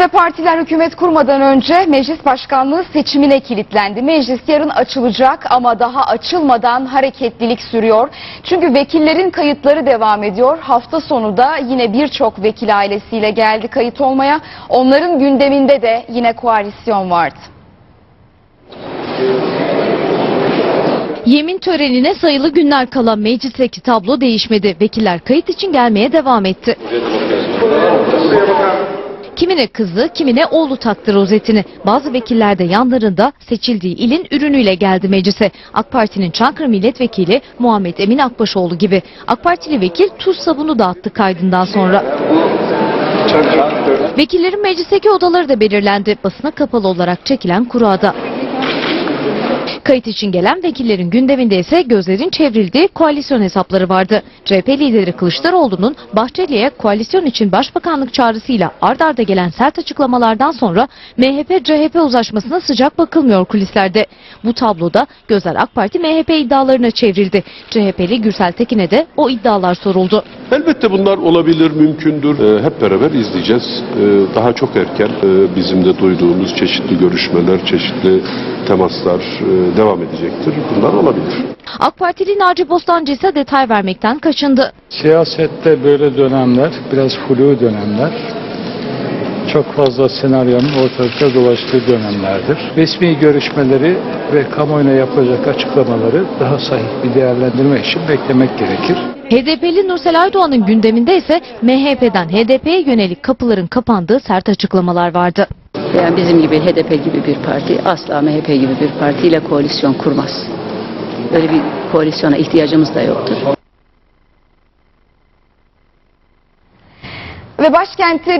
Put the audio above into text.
Ve partiler hükümet kurmadan önce meclis başkanlığı seçimine kilitlendi. Meclis yarın açılacak ama daha açılmadan hareketlilik sürüyor. Çünkü vekillerin kayıtları devam ediyor. Hafta sonu da yine birçok vekil ailesiyle geldi kayıt olmaya. Onların gündeminde de yine koalisyon vardı. Yemin törenine sayılı günler kala meclisteki tablo değişmedi. Vekiller kayıt için gelmeye devam etti. Kimine kızı, kimine oğlu taktı rozetini. Bazı vekiller de yanlarında seçildiği ilin ürünüyle geldi meclise. AK Parti'nin Çankırı Milletvekili Muhammed Emin Akbaşoğlu gibi. AK Partili vekil tuz sabunu dağıttı kaydından sonra. Vekillerin meclisteki odaları da belirlendi. Basına kapalı olarak çekilen kurada. Kayıt için gelen vekillerin gündeminde ise gözlerin çevrildiği koalisyon hesapları vardı. CHP lideri Kılıçdaroğlu'nun Bahçeli'ye koalisyon için başbakanlık çağrısıyla ard arda gelen sert açıklamalardan sonra MHP-CHP uzlaşmasına sıcak bakılmıyor kulislerde. Bu tabloda gözler AK Parti MHP iddialarına çevrildi. CHP'li Gürsel Tekin'e de o iddialar soruldu. Elbette bunlar olabilir, mümkündür. Ee, hep beraber izleyeceğiz. Ee, daha çok erken e, bizim de duyduğumuz çeşitli görüşmeler, çeşitli temaslar e, devam edecektir. Bunlar olabilir. AK Partili Naci Bostancı ise detay vermekten kaçındı. Siyasette böyle dönemler, biraz flu dönemler, çok fazla senaryonun ortalıkta dolaştığı dönemlerdir. Resmi görüşmeleri ve kamuoyuna yapılacak açıklamaları daha sahih bir değerlendirme için beklemek gerekir. HDP'li Nursel Aydoğan'ın gündeminde ise MHP'den HDP'ye yönelik kapıların kapandığı sert açıklamalar vardı. Yani bizim gibi HDP gibi bir parti asla MHP gibi bir partiyle koalisyon kurmaz. Böyle bir koalisyona ihtiyacımız da yoktur. Ve başkenti